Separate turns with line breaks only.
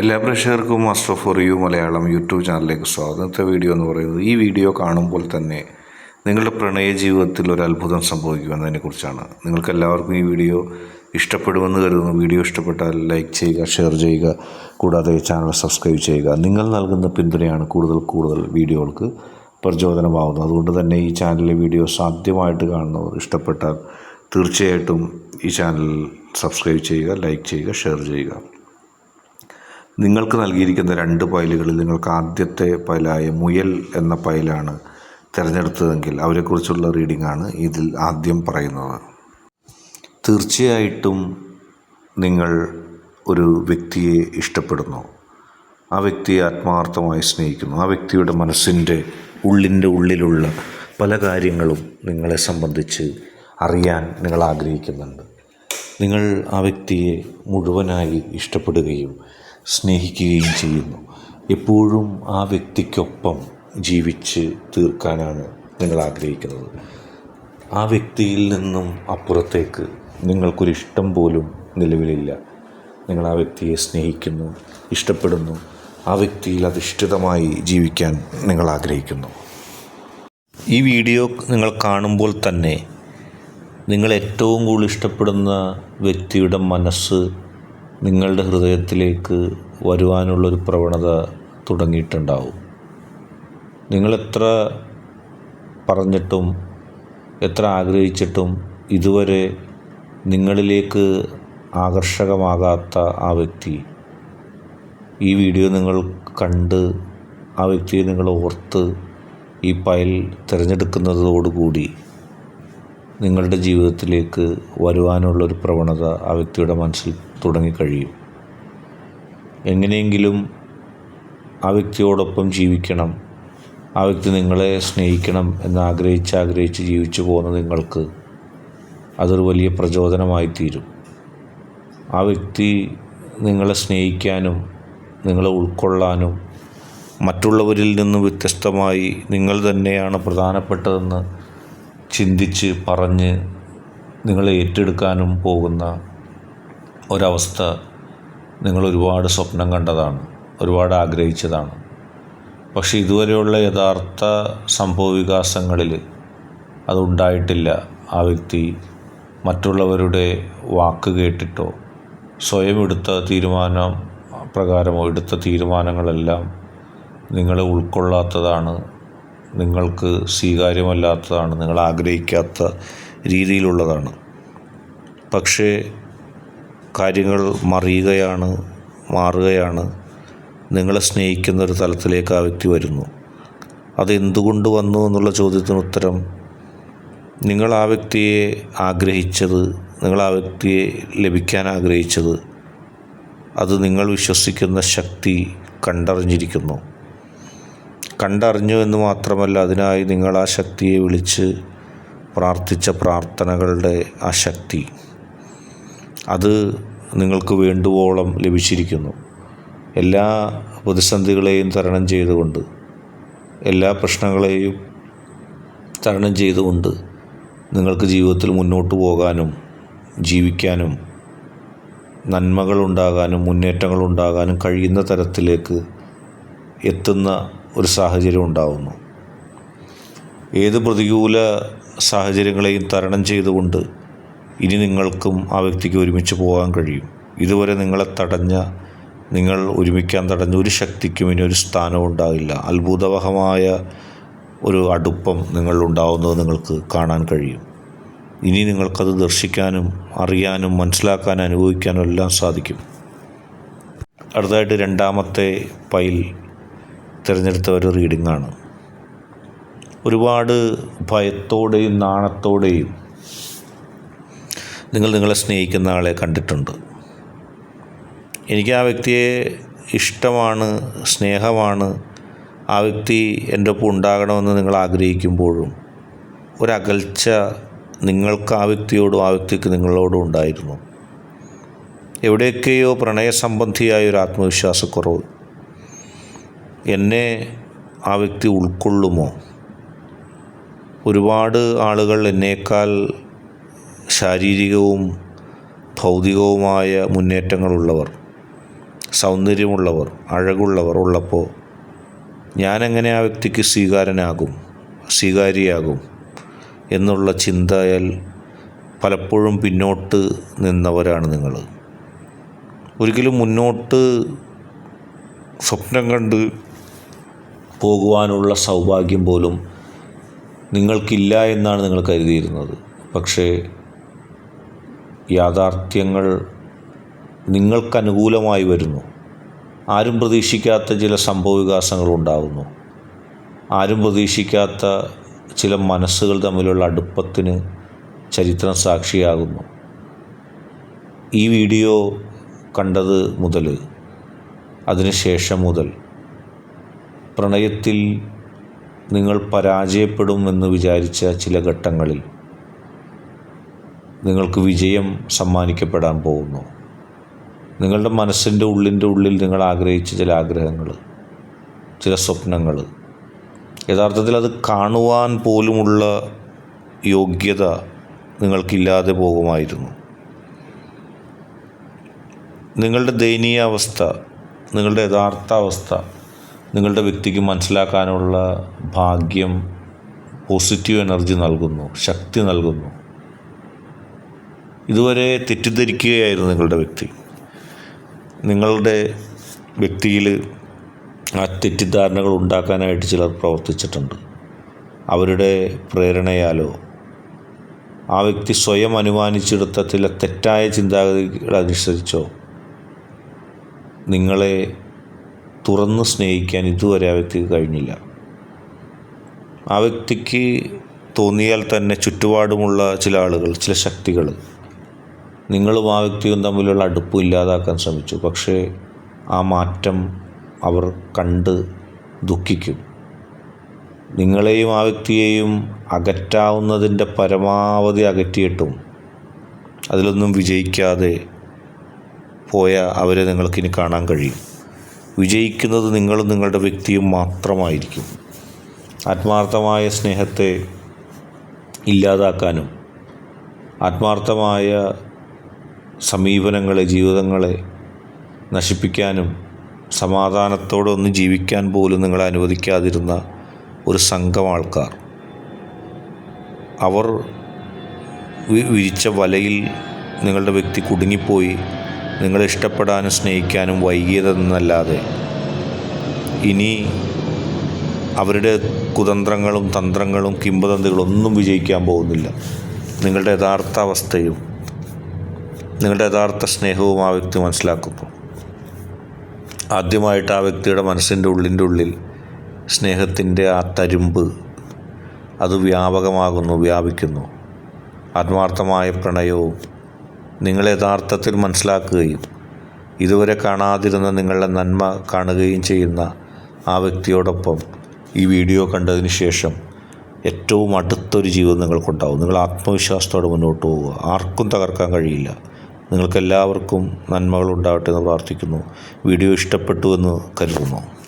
എല്ലാ പ്രേക്ഷകർക്കും master for you Malayalam YouTube ചാനലിലേക്ക് സ്വാഗതം. ഇന്നത്തെ വീഡിയോ എന്ന് പറയുന്നത് ഈ വീഡിയോ കാണുമ്പോൾ തന്നെ നിങ്ങളുടെ പ്രണയ ജീവിതത്തിൽ ഒരു അത്ഭുതം സംഭവിക്കുമെന്നതിനെക്കുറിച്ചാണ്. നിങ്ങൾക്ക് എല്ലാവർക്കും ഈ വീഡിയോ ഇഷ്ടപ്പെടുമെന്ന് കരുതുന്നു. വീഡിയോ ഇഷ്ടപ്പെട്ടാൽ ലൈക്ക് ചെയ്യുക ഷെയർ ചെയ്യുക കൂടാതെ ചാനൽ സബ്സ്ക്രൈബ് ചെയ്യുക. നിങ്ങൾ നൽകുന്ന പിന്തുണയാണ് കൂടുതൽ കൂടുതൽ വീഡിയോകൾക്ക് പ്രചോദനമാകുന്നത് അതുകൊണ്ട് തന്നെ ഈ ചാനലിലെ വീഡിയോസ് ആദ്യമായിട്ട് കാണുന്നവർ ഇഷ്ടപ്പെട്ടാൽ തീർച്ചയായിട്ടും ഈ ചാനൽ സബ്സ്ക്രൈബ് ചെയ്യുക ലൈക്ക് ചെയ്യുക ഷെയർ ചെയ്യുക. നിങ്ങൾക്ക് നൽകിയിരിക്കുന്ന രണ്ട് പൈലുകളിൽ നിങ്ങൾക്ക് ആദ്യത്തെ പൈലായ മുയൽ എന്ന പൈലാണ് തിരഞ്ഞെടുത്തതെങ്കിൽ അവരെക്കുറിച്ചുള്ള റീഡിംഗ് ആണ് ഇതിൽ ആദ്യം പറയുന്നത്. തീർച്ചയായിട്ടും നിങ്ങൾ ഒരു വ്യക്തിയെ ഇഷ്ടപ്പെടുന്നു. ആ വ്യക്തിയെ ആത്മാർത്ഥമായി സ്നേഹിക്കുന്നു. ആ വ്യക്തിയുടെ മനസ്സിന്റെ ഉള്ളിന്റെ ഉള്ളിലുള്ള പല കാര്യങ്ങളും നിങ്ങളെ സംബന്ധിച്ച് അറിയാൻ നിങ്ങൾ ആഗ്രഹിക്കുന്നുണ്ട്. നിങ്ങൾ ആ വ്യക്തിയെ മുഴുവനായി ഇഷ്ടപ്പെടുകയും സ്നേഹിക്കുകയും ചെയ്യുന്നു. എപ്പോഴും ആ വ്യക്തിക്കൊപ്പം ജീവിച്ച് തീർക്കാനാണ് നിങ്ങൾ ആഗ്രഹിക്കുന്നത്. ആ വ്യക്തിയിൽ നിന്നും അപ്പുറത്തേക്ക് നിങ്ങൾക്കൊരു ഇഷ്ടം പോലും നിലവിലില്ല. നിങ്ങൾ ആ വ്യക്തിയെ സ്നേഹിക്കുന്നു ഇഷ്ടപ്പെടുന്നു. ആ വ്യക്തിയിൽ അധിഷ്ഠിതമായി ജീവിക്കാൻ നിങ്ങൾ ആഗ്രഹിക്കുന്നു. ഈ വീഡിയോ നിങ്ങൾ കാണുമ്പോൾ തന്നെ നിങ്ങൾ ഏറ്റവും കൂടുതൽ ഇഷ്ടപ്പെടുന്ന വ്യക്തിയുടെ മനസ്സ് നിങ്ങളുടെ ഹൃദയത്തിലേക്ക് വരുവാനുള്ളൊരു പ്രവണത തുടങ്ങിയിട്ടുണ്ടാവും. നിങ്ങളെത്ര പറഞ്ഞിട്ടും എത്ര ആഗ്രഹിച്ചിട്ടും ഇതുവരെ നിങ്ങളിലേക്ക് ആകർഷകമാകാത്ത ആ വ്യക്തി ഈ വീഡിയോ നിങ്ങൾ കണ്ട് ആ വ്യക്തിയെ നിങ്ങൾ ഓർത്ത് ഈ ഫയൽ തിരഞ്ഞെടുക്കുന്നതോടുകൂടി നിങ്ങളുടെ ജീവിതത്തിലേക്ക് വരുവാനുള്ളൊരു പ്രവണത ആ വ്യക്തിയുടെ മനസ്സിൽ തുടങ്ങിക്കഴിയും. എങ്ങനെയെങ്കിലും ആ വ്യക്തിയോടൊപ്പം ജീവിക്കണം. ആ വ്യക്തി നിങ്ങളെ സ്നേഹിക്കണം എന്ന് ആഗ്രഹിച്ച് ആഗ്രഹിച്ച് ജീവിച്ചു പോകുന്ന നിങ്ങൾക്ക് അതൊരു വലിയ പ്രചോദനമായി തീരും ആ വ്യക്തി നിങ്ങളെ സ്നേഹിക്കാനും നിങ്ങളെ ഉൾക്കൊള്ളാനും മറ്റുള്ളവരിൽ നിന്ന് വ്യത്യസ്തമായി നിങ്ങൾ തന്നെയാണ് പ്രധാനപ്പെട്ടതെന്ന് ചിന്തിച്ച് പറഞ്ഞ് നിങ്ങളെ ഏറ്റെടുക്കാനും പോകുന്ന ഒരവസ്ഥ നിങ്ങൾ ഒരുപാട് സ്വപ്നം കണ്ടതാണ് ഒരുപാട് ആഗ്രഹിച്ചതാണ്. പക്ഷെ ഇതുവരെയുള്ള യഥാർത്ഥ സംഭവ വികാസങ്ങളിൽ അതുണ്ടായിട്ടില്ല. ആ വ്യക്തി മറ്റുള്ളവരുടെ വാക്ക് കേട്ടിട്ടോ സ്വയം എടുത്ത തീരുമാനം പ്രകാരമോ എടുത്ത തീരുമാനങ്ങളെല്ലാം നിങ്ങളെ ഉൾക്കൊള്ളാത്തതാണ് നിങ്ങൾക്ക് സ്വീകാര്യമല്ലാത്തതാണ് നിങ്ങൾ ആഗ്രഹിക്കാത്ത രീതിയിലുള്ളതാണ്. പക്ഷേ കാര്യങ്ങൾ മറിയുകയാണ് മാറുകയാണ്. നിങ്ങളെ സ്നേഹിക്കുന്ന ഒരു തലത്തിലേക്ക് ആ വ്യക്തി വരുന്നു. അതെന്തുകൊണ്ട് വന്നു എന്നുള്ള ചോദ്യത്തിന് ഉത്തരം നിങ്ങൾ ആ വ്യക്തിയെ ആഗ്രഹിച്ചത് നിങ്ങൾ ആ വ്യക്തിയെ ലഭിക്കാൻ ആഗ്രഹിച്ചത് അത് നിങ്ങൾ വിശ്വസിക്കുന്ന ശക്തി കണ്ടറിഞ്ഞിരിക്കുന്നു. കണ്ടറിഞ്ഞു എന്ന് മാത്രമല്ല അതിനായി നിങ്ങൾ ആ ശക്തിയെ വിളിച്ച് പ്രാർത്ഥിച്ച പ്രാർത്ഥനകളുടെ ആ ശക്തി. അത് നിങ്ങൾക്ക് വേണ്ടുവോളം ലഭിച്ചിരിക്കുന്നു. എല്ലാ പ്രതിസന്ധികളെയും തരണം ചെയ്തുകൊണ്ട് എല്ലാ പ്രശ്നങ്ങളെയും തരണം ചെയ്തുകൊണ്ട് നിങ്ങൾക്ക് ജീവിതത്തിൽ മുന്നോട്ട് പോകാനും ജീവിക്കാനും നന്മകളുണ്ടാകാനും മുന്നേറ്റങ്ങളുണ്ടാകാനും കഴിയുന്ന തരത്തിലേക്ക് എത്തുന്ന ഒരു സാഹചര്യം ഉണ്ടാകുന്നു ഏത് പ്രതികൂല സാഹചര്യങ്ങളെയും തരണം ചെയ്തുകൊണ്ട് ഇനി നിങ്ങൾക്കും ആ വ്യക്തിക്ക് ഒരുമിച്ച് പോകാൻ കഴിയും. ഇതുവരെ നിങ്ങളെ തടഞ്ഞ നിങ്ങൾ ഒരുമിക്കാൻ തടഞ്ഞ ഒരു ശക്തിക്കും ഇനി ഒരു സ്ഥാനവും ഉണ്ടാകില്ല. അത്ഭുതവഹമായ ഒരു അടുപ്പം നിങ്ങളിലുണ്ടാകുന്നത് നിങ്ങൾക്ക് കാണാൻ കഴിയും. ഇനി നിങ്ങൾക്കത് ദർശിക്കാനും അറിയാനും മനസ്സിലാക്കാനും അനുഭവിക്കാനും എല്ലാം സാധിക്കും. അടുത്തതായിട്ട് രണ്ടാമത്തെ പൈൽ തിരഞ്ഞെടുത്ത ഒരു റീഡിങ്ങാണ്. ഒരുപാട് ഭയത്തോടെയും നാണത്തോടെയും നിങ്ങൾ നിങ്ങളെ സ്നേഹിക്കുന്ന ആളെ കണ്ടിട്ടുണ്ട്. എനിക്ക് ആ വ്യക്തിയെ ഇഷ്ടമാണ് സ്നേഹമാണ്. ആ വ്യക്തി എന്റെ ഒപ്പം ഉണ്ടാകണമെന്ന് നിങ്ങൾ ആഗ്രഹിക്കുമ്പോഴും ഒരകൽച്ച നിങ്ങൾക്ക് ആ വ്യക്തിയോടും ആ വ്യക്തിക്ക് നിങ്ങളോടും ഉണ്ടായിരുന്നു. എവിടെയൊക്കെയോ പ്രണയസംബന്ധിയായ ഒരു ആത്മവിശ്വാസക്കുറവ്. എന്നെ ആ വ്യക്തി ഉൾക്കൊള്ളുമോ? ഒരുപാട് ആളുകൾ എന്നേക്കാൾ ശാരീരികവും ഭൗതികവുമായ മുന്നേറ്റങ്ങളുള്ളവർ സൗന്ദര്യമുള്ളവർ അഴകുള്ളവർ ഉള്ളപ്പോൾ ഞാനെങ്ങനെ ആ വ്യക്തിക്ക് സ്വീകാരനാകും സ്വീകാര്യയാകും എന്നുള്ള ചിന്തയാൽ പലപ്പോഴും പിന്നോട്ട് നിന്നവരാണ് നിങ്ങൾ. ഒരിക്കലും മുന്നോട്ട് സ്വപ്നം കണ്ട് പോകുവാനുള്ള സൗഭാഗ്യം പോലും നിങ്ങൾക്കില്ല എന്നാണ് നിങ്ങൾ കരുതിയിരുന്നത്. പക്ഷേ യാഥാർത്ഥ്യങ്ങൾ നിങ്ങൾക്കനുകൂലമായി വരുന്നു. ആരും പ്രതീക്ഷിക്കാത്ത ചില സംഭവവികാസങ്ങൾ ഉണ്ടാകുന്നു ആരും പ്രതീക്ഷിക്കാത്ത ചില മനസ്സുകൾ തമ്മിലുള്ള അടുപ്പത്തിന് ചരിത്രം സാക്ഷിയാകുന്നു. ഈ വീഡിയോ കണ്ടത് മുതൽ അതിനുശേഷം മുതൽ പ്രണയത്തിൽ നിങ്ങൾ പരാജയപ്പെടുമെന്ന് വിചാരിച്ച ചില ഘട്ടങ്ങളിൽ നിങ്ങൾക്ക് വിജയം സമ്മാനിക്കപ്പെടാൻ പോകുന്നു. നിങ്ങളുടെ മനസ്സിന്റെ ഉള്ളിന്റെ ഉള്ളിൽ നിങ്ങൾ ആഗ്രഹിച്ച ചില ആഗ്രഹങ്ങൾ ചില സ്വപ്നങ്ങൾ. യഥാർത്ഥത്തിൽ അത് കാണുവാൻ പോലുമുള്ള യോഗ്യത നിങ്ങൾക്കില്ലാതെ പോകുമായിരുന്നു. നിങ്ങളുടെ ദയനീയ അവസ്ഥ നിങ്ങളുടെ യഥാർത്ഥ അവസ്ഥ നിങ്ങളുടെ വ്യക്തിക്ക് മനസ്സിലാക്കാനുള്ള ഭാഗ്യം പോസിറ്റീവ് എനർജി നൽകുന്നു ശക്തി നൽകുന്നു. ഇതുവരെ തെറ്റിദ്ധരിക്കുകയായിരുന്നു നിങ്ങളുടെ വ്യക്തി. നിങ്ങളുടെ വ്യക്തിയിൽ ആ തെറ്റിദ്ധാരണകൾ ഉണ്ടാക്കാനായിട്ട് ചിലർ പ്രവർത്തിച്ചിട്ടുണ്ട്. അവരുടെ പ്രേരണയാലോ ആ വ്യക്തി സ്വയം അനുമാനിച്ചെടുത്ത ചില തെറ്റായ ചിന്താഗതികളനുസരിച്ചോ നിങ്ങളെ തുറന്ന് സ്നേഹിക്കാൻ ഇതുവരെ ആ വ്യക്തിക്ക് കഴിഞ്ഞില്ല. ആ വ്യക്തിക്ക് തോന്നിയാൽ തന്നെ ചുറ്റുപാടുമുള്ള ചില ആളുകൾ ചില ശക്തികൾ നിങ്ങളും ആ വ്യക്തിയും തമ്മിലുള്ള അടുപ്പ് ഇല്ലാതാക്കാൻ ശ്രമിച്ചു. പക്ഷേ ആ മാറ്റം അവർ കണ്ട് ദുഃഖിക്കും. നിങ്ങളെയും ആ വ്യക്തിയെയും അകറ്റാവുന്നതിന്റെ പരമാവധി അകറ്റിയിട്ടും അതിലൊന്നും വിജയിക്കാതെ പോയ അവരെ നിങ്ങൾക്കിനി കാണാൻ കഴിയും. വിജയിക്കുന്നത് നിങ്ങളും നിങ്ങളുടെ വ്യക്തിയും മാത്രമായിരിക്കും. ആത്മാർത്ഥമായ സ്നേഹത്തെ ഇല്ലാതാക്കാനും ആത്മാർത്ഥമായ സമീപനങ്ങളെ ജീവിതങ്ങളെ നശിപ്പിക്കാനും സമാധാനത്തോടെ ഒന്ന് ജീവിക്കാൻ പോലും നിങ്ങളെ അനുവദിക്കാതിരുന്ന ഒരു സംഘം ആൾക്കാർ. അവർ വിരിച്ച വലയിൽ നിങ്ങളുടെ വ്യക്തി കുടുങ്ങിപ്പോയി നിങ്ങളെ ഇഷ്ടപ്പെടാനും സ്നേഹിക്കാനും വൈകിയതെന്നല്ലാതെ ഇനി അവരുടെ കുതന്ത്രങ്ങളും തന്ത്രങ്ങളും കിംവദന്തികളും ഒന്നും വിജയിക്കാൻ പോകുന്നില്ല. നിങ്ങളുടെ യഥാർത്ഥ അവസ്ഥയും നിങ്ങളുടെ യഥാർത്ഥ സ്നേഹവും ആ വ്യക്തി മനസ്സിലാക്കുന്നു. ആദ്യമായിട്ട് ആ വ്യക്തിയുടെ മനസ്സിന്റെ ഉള്ളിന്റെ ഉള്ളിൽ സ്നേഹത്തിന്റെ ആ തരുമ്പ് അത് വ്യാപകമാകുന്നു വ്യാപിക്കുന്നു. ആത്മാർത്ഥമായ പ്രണയവും നിങ്ങൾ യഥാർത്ഥത്തിൽ മനസ്സിലാക്കുകയും ഇതുവരെ കാണാതിരുന്ന നിങ്ങളുടെ നന്മ കാണുകയും ചെയ്യുന്ന ആ വ്യക്തിയോടൊപ്പം ഈ വീഡിയോ കണ്ടതിന് ശേഷം ഏറ്റവും അടുത്തൊരു ജീവിതം നിങ്ങൾക്കുണ്ടാവും. നിങ്ങൾ ആത്മവിശ്വാസത്തോടെ മുന്നോട്ട് പോവുക. ആർക്കും തകർക്കാൻ കഴിയില്ല. നിങ്ങൾക്കെല്ലാവർക്കും നന്മകൾ ഉണ്ടാവട്ടെ എന്ന് പ്രാർത്ഥിക്കുന്നു. വീഡിയോ ഇഷ്ടപ്പെട്ടു എന്ന് കരുതുന്നു.